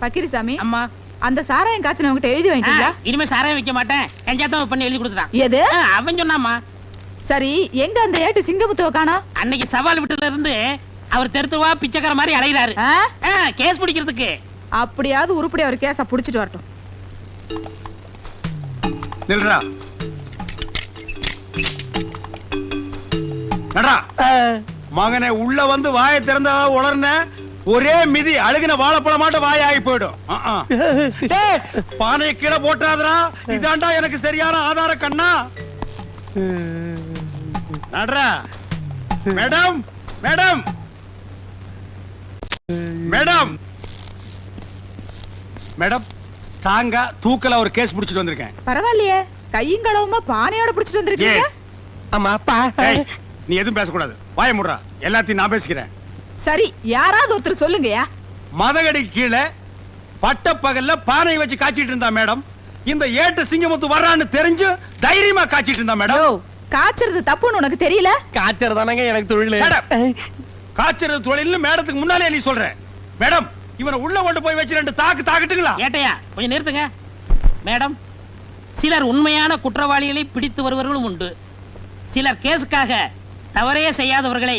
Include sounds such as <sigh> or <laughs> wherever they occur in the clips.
பக்கிரிசாமி அம்மா. அந்த சாராயம் காய்ச்சல் உங்ககிட்ட எழுதி. வாங்கிட்டீங்களா? இனிமே சாராயம் வைக்க மாட்டேன். கஞ்சாத்தான் பண்ணி எழுதி கொடுத்துட்டான். எது? அவன் சொன்னாமா சரி எங்க அந்த ஏட்டு சிங்கமுத்துவ காணோம் அன்னைக்கு சவால் விட்டுல இருந்து அவர் தெருத்துவா பிச்சைக்கார மாதிரி? ஆ, கேஸ் பிடிக்கிறதுக்கு. அப்படியாவது உருப்படி அவர் கேஸ புடிச்சிட்டு வரட்டும். நில்றா. நடா மகனே உள்ள வந்து வாயை திறந்தா உளர்ன. ஒரே மிதி அழுகின வாழைப்பழமாட்ட வாய் ஆகி போயிடும் <laughs> பானையை கீழே போட்டாதடா இதாண்டா எனக்கு சரியான ஆதார கண்ணா. நடரா மேடம் மேடம். மேடம். மேடம் ஸ்ட்ராங்கா தூக்கல ஒரு கேஸ் புடிச்சிட்டு வந்திருக்கேன். பரவாயில்லையே. கையும் களவுமா பானையோட புடிச்சிட்டு வந்திருக்கீங்க. ஆமா அப்பா. நீ எதுவும் பேசக்கூடாது. வாய முடுறா. எல்லாத்தையும் நான் பேசிக்கிறேன். சரி யாராவது ஒருத்தர் சொல்லுங்கயா மதகடி கீழே பட்ட பகல்ல பானை வச்சு காய்ச்சிட்டு இருந்தா மேடம். இந்த ஏட்டு சிங்கமுத்து வர்றான்னு தெரிஞ்சு தைரியமா காய்ச்சிட்டு இருந்தா மேடம். காய்ச்சறது தப்புன்னு உனக்கு தெரியல? காய்ச்சல் தானங்க எனக்கு தொழில். காய்ச்சறது தொழில்னு மேடத்துக்கு முன்னாலே நீ சொல்ற. மேடம் இவனை உள்ள கொண்டு போய் வச்சு ரெண்டு தாக்கு தாக்கட்டுங்களா? ஏட்டையா கொஞ்சம் நிறுத்துங்க. மேடம் சிலர் உண்மையான குற்றவாளிகளை பிடித்து வருவர்களும் உண்டு. சிலர் கேஸுக்காக தவறே செய்யாதவர்களை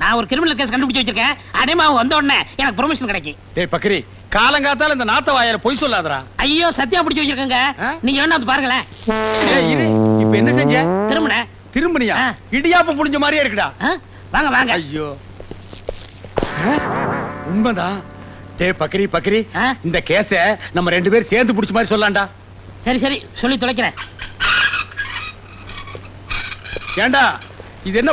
நான் ஒரு கிரிமினல் கேஸ் கண்டுபிடிச்சு வச்சிருக்கேன். அடைமா வந்த உடனே எனக்கு ப்ரொமோஷன் கிடைக்கும் டேய் பக்ரி காலங்காத்தால இந்த நாத்த வாயால பொய் சொல்லாதடா. ஐயோ சத்தியா பிடிச்சு வச்சிருக்கேங்க? நீங்க வேணா வந்து பாருங்களேன். ஏய், இரு. இப்ப என்ன செஞ்ச? திரும்பின. திரும்பனியா. இடியாப்பம் புடிஞ்ச மாதிரியே இருக்குடா. வாங்க வாங்க. ஐயோ? உண்மைதான் டேய் பக்ரி பக்ரி ஆ? இந்த கேஸ நம்ம ரெண்டு பேரும் சேர்ந்து புடிச்ச மாதிரி சொல்லலாம்டா சரி சரி. சொல்லி தொலைக்கிறேன். ஏண்டா? இது என்ன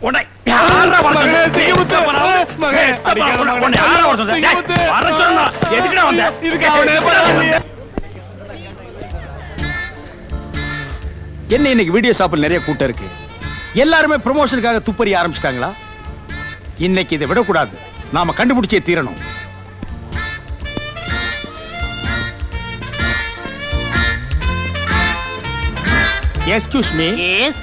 உன்னை யாரா வர இன்னைக்கு வீடியோ ஷாப்பில் நிறைய கூட்டம் இருக்கு? எல்லாருமே ப்ரமோஷனுக்காக துப்பறி ஆரம்பிச்சிட்டாங்களா? இன்னைக்கு இதை விடக்கூடாது. நாம கண்டுபிடிச்சே தீரணும். Excuse me yes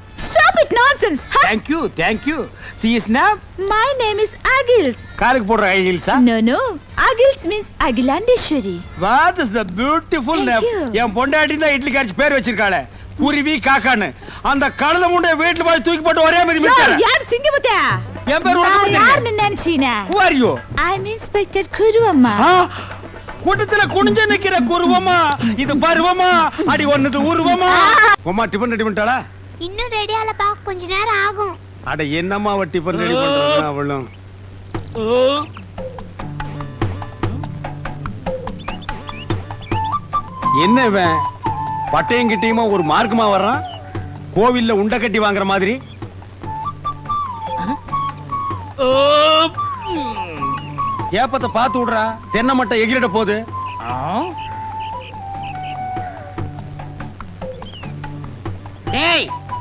Nonsense. Ha! Thank you thank you she is name My name is Agils. காருக்கு போடுற ஹை ஹீல்ஸா No, no. Agils means Agilandeshwari. What is the beautiful name. என் பொண்டாட்டி தான் இட்லி காரிச்சு பேர் வச்சிருக்காளே குருவி காக்கான்னு அந்த கழுத முண்டை வீட்டுல போய் தூக்கி போட்டு ஒரே மாதிரி மிச்சாரு யார் சிங்கமுத்தியா? என் பேர் உனக்கு? யாருன்னு நினைச்சீனா? Who are you? I'm Inspector Kuru அம்மா. ஆ, கூட்டத்துல குனிஞ்சு நிக்கிற குருவமா இது பருவமா அடி ஒன்னது உருவமா உமா டிபன் ரெடி பண்ணிட்டாளா இன்னும் ரெடி ஆலப்பா. கொஞ்ச நேரம் ஆகும். அட என்னம்மா அவ டிபன் ரெடி பண்றா அவளும்? என்ன இவன்? பட்டையும் கிட்டையுமா ஒரு மார்க்கமா வர்றான்? கோவில்ல உண்டை கட்டி வாங்குற மாதிரி? ஏப்பத்தை பார்த்து விடுறா. தென்னை மட்டை எகிரிட போகுது. டேய்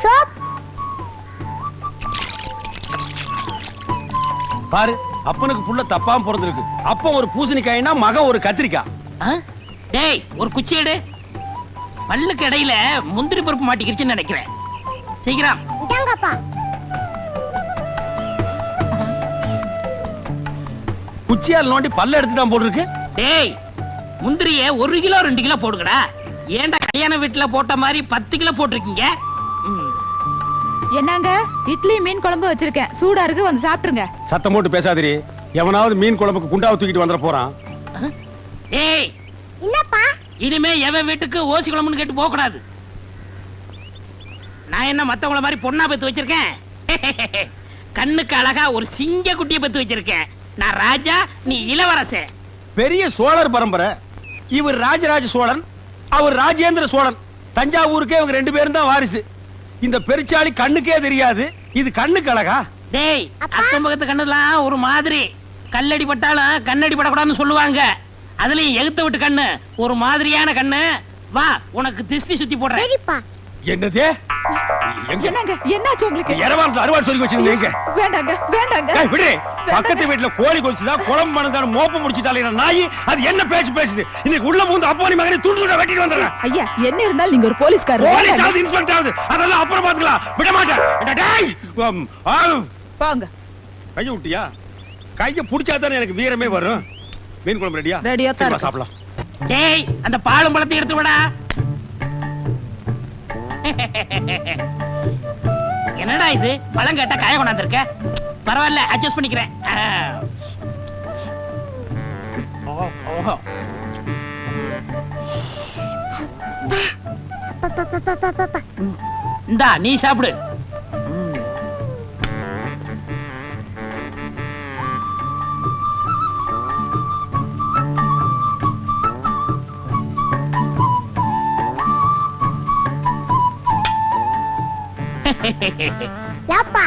சோப் பாரு அப்பனுக்கு புள்ள தப்பாம பிறந்திருக்கு அப்பன் ஒரு பூசணிக்காய்னா மகன் ஒரு கத்திரிக்காய்? டேய் ஒரு குச்சி எடு. பல்லுக்கு இடையில முந்திரி பருப்பு மாட்டிக்கிருச்சுன்னு நினைக்கிறேன். சீக்கிரம். இதாங்கப்பா குச்சியால் நோண்டி பல்ல எடுத்துட்டான் போல் இருக்கு டேய் முந்திரிய ஒரு கிலோ ரெண்டு கிலோ போடுங்கடா. ஏன்டா கல்யாண வீட்டுல போட்ட மாதிரி பத்து கிலோ போட்டிருக்கீங்க. என்னங்க? இட்லி மீன் குழம்பு வச்சிருக்கேன். சூடா இருக்கு வந்து சாப்பிட்டுருங்க. சத்தம் போட்டு பேசாதிரி எவனாவது மீன் குழம்புக்கு குண்டாவை தூக்கிட்டு வந்துட போறான். ஏய்! என்னப்பா? இனிமே எவன் வீட்டுக்கு ஓசி குழம்புன்னு கேட்டு போக கூடாது நான் என்ன மத்தவங்கள மாதிரி பொண்ணா பெத்து வச்சிருக்கேன்? <laughs> கண்ணுக்கு அழகா ஒரு சிங்க குட்டியை பெத்து வச்சிருக்கேன். நான் ராஜா நீ இளவரசன் பெரிய சோழர் பரம்பரை. இவர் ராஜராஜ சோழன் அவர் ராஜேந்திர சோழன். தஞ்சாவூருக்கே இவங்க ரெண்டு பேரும் தான் வாரிசு. இந்த பெருச்சாளி கண்ணுக்கே தெரியாது. இது கண்ணுக்கு அழகா? டேய் அக்கம் பக்கத்து கண்ணுலாம் ஒரு மாதிரி. கல்லடி பட்டாலும் கண்ணடி படக்கூடாதுன்னு சொல்லுவாங்க. அதுலயும் எகுத்த விட்டு கண்ணு. ஒரு மாதிரியான கண்ணு. வா உனக்கு திஷ்டி சுத்தி போடுறேன். சரிப்பா. என்னது? எங்க என்னங்க? என்னாச்சு உங்களுக்கு? இரவாரத்து அறுவாள் சொல்லி வச்சிருந்தீங்க. வேண்டாங்க வேண்டாங்க. ஏய், விடு பக்கத்து வீட்டுல கோழி கொதிச்சுதா குழம்பு மணந்தான மோப்ப முடிச்சுட்டாலே நாய்? அது என்ன பேச்சு பேசுது? இன்னைக்கு உள்ள பூந்து அப்பா நீ மகனை துண்டு துண்டா வெட்டிட்டு வந்துடுறேன் ஐயா என்ன இருந்தாலும் நீங்க ஒரு போலீஸ்காரர். போலீஸ். ஆகுது இன்ஸ்பெக்டர் ஆகுது. அதெல்லாம் அப்புறம் பாத்துக்கலாம் விட மாட்டேன். போங்க கைய விட்டியா? கைய புடிச்சா தானே எனக்கு வீரமே வரும். மீன் குழம்பு ரெடியா? ரெடியா தான். சாப்பிடலாம். டேய் அந்த பாலும் பழத்தை எடுத்து விடா. என்னடா இது? பழம் கேட்டா காய கொண்டாந்துருக்க? பரவாயில்ல அட்ஜஸ்ட் பண்ணிக்கிறேன். இந்தா நீ சாப்பிடு. ஏப்பா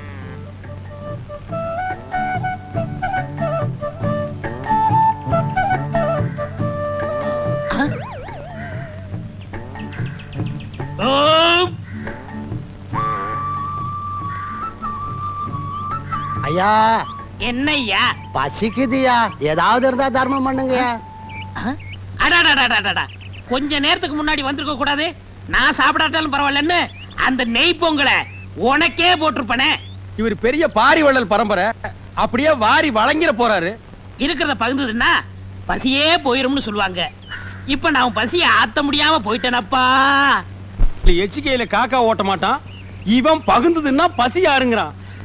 ஐயா என்னய்யா? பசிக்குதுயா? ஏதாவது இருந்தா தர்மம் பண்ணுங்கய்யா. ஆ? அடாடாடாடாடாடா. கொஞ்ச நேரத்துக்கு முன்னாடி வந்திருக்க கூடாது. நான் சாப்பிடாட்டாலும் பரவாயில்லன்னு அந்த நெய் பொங்கலை உனக்கே போட்டிருப்பனே. இவர் பெரிய பாரி வள்ளல் பரம்பரை. அப்படியே வாரி வழங்கிட போறாரு. இருக்கிறத பகிர்ந்ததுன்னா பசியே போயிரும்னு சொல்லுவாங்க. இப்ப நான் பசிய ஆத்த முடியாம போயிட்டேனப்பா. எச்சிக்கையில காக்கா ஓட்ட மாட்டான். இவன் பகுந்ததுன்னா பசி யாருங்கிறான்.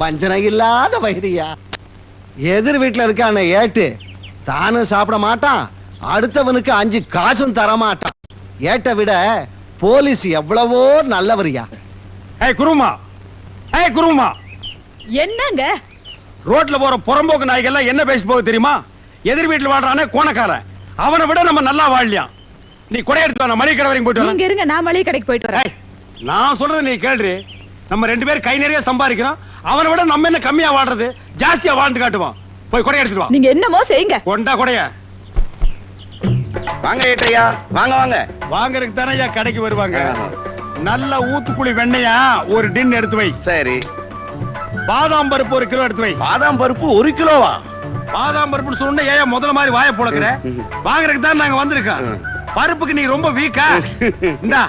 வஞ்சனை இல்லாத வைரியா எதிர் வீட்டுல இருக்கான ஏட்டு. தானும் சாப்பிட மாட்டான். அடுத்தவனுக்கு அஞ்சு காசும் தர மாட்டான் ஏட்டை விட போலீஸ் எவ்வளவோ நல்லவரியா? ஏய் குருமா. ஏய் குருமா. என்னங்க? ரோட்ல போற புறம்போக்கு நாய்கள்லாம் என்ன பேசி போகுது தெரியுமா? எதிர் வீட்டுல வாழ்றானே கோணக்காரன். அவனை விட நம்ம நல்லா வாழலாம் நீ கொடை எடுத்து வா, மளிகை கடை வரைக்கும் போயிட்டு வரேன். இருங்க நான் மளிகை கடைக்கு போயிட்டு வரேன். நான் சொல்றது நீ கேள்றி. நம்ம ரெண்டு பேரும் கை நிறைய சம்பாதிக்கிறோம். அவனை விட நம்ம என்ன கம்மியா வாழ்றது? ஜாஸ்தியா வாழ்ந்து காட்டுவான். போய் கொடை வா. நீங்க என்னமோ செய்யுங்க. கொண்டா கொடைய. வாங்க ஏட்டையா வாங்க வாங்க. வாங்கறதுக்கு தானே ஐயா கடைக்கு வருவாங்க. நல்ல ஊத்துக்குழி வெண்ணையா ஒரு டின் எடுத்து வை. சரி. பாதாம் பருப்பு ஒரு கிலோ எடுத்து வை. பாதாம் பருப்பு ஒரு கிலோவா? பாதாம் பருப்புன்னு சொன்ன ஏன் முதல்ல மாதிரி வாயை புழக்கிற? வாங்குறதுக்கு தான் நாங்க வந்திருக்கோம். பருப்புக்கு நீ ரொம்ப வீக்கா இந்தா.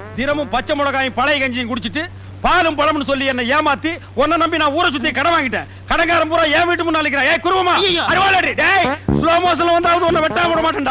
தினமும் பச்சை மிளகாயும் பழைய கஞ்சியும் குடிச்சிட்டு பாலும் பழம்னு சொல்லி என்ன ஏமாத்தி உன்னை நம்பி நான் ஊரை சுத்தி கடன் வாங்கிட்டேன். கடன்காரன் பூரா என் வீட்டு முன்னாள் ஏய் குருவமா. அருவாளடி டேய் ஸ்லோ மோஷன்ல வந்தாவது உன்னை வெட்டாம விட மாட்டேன்டா.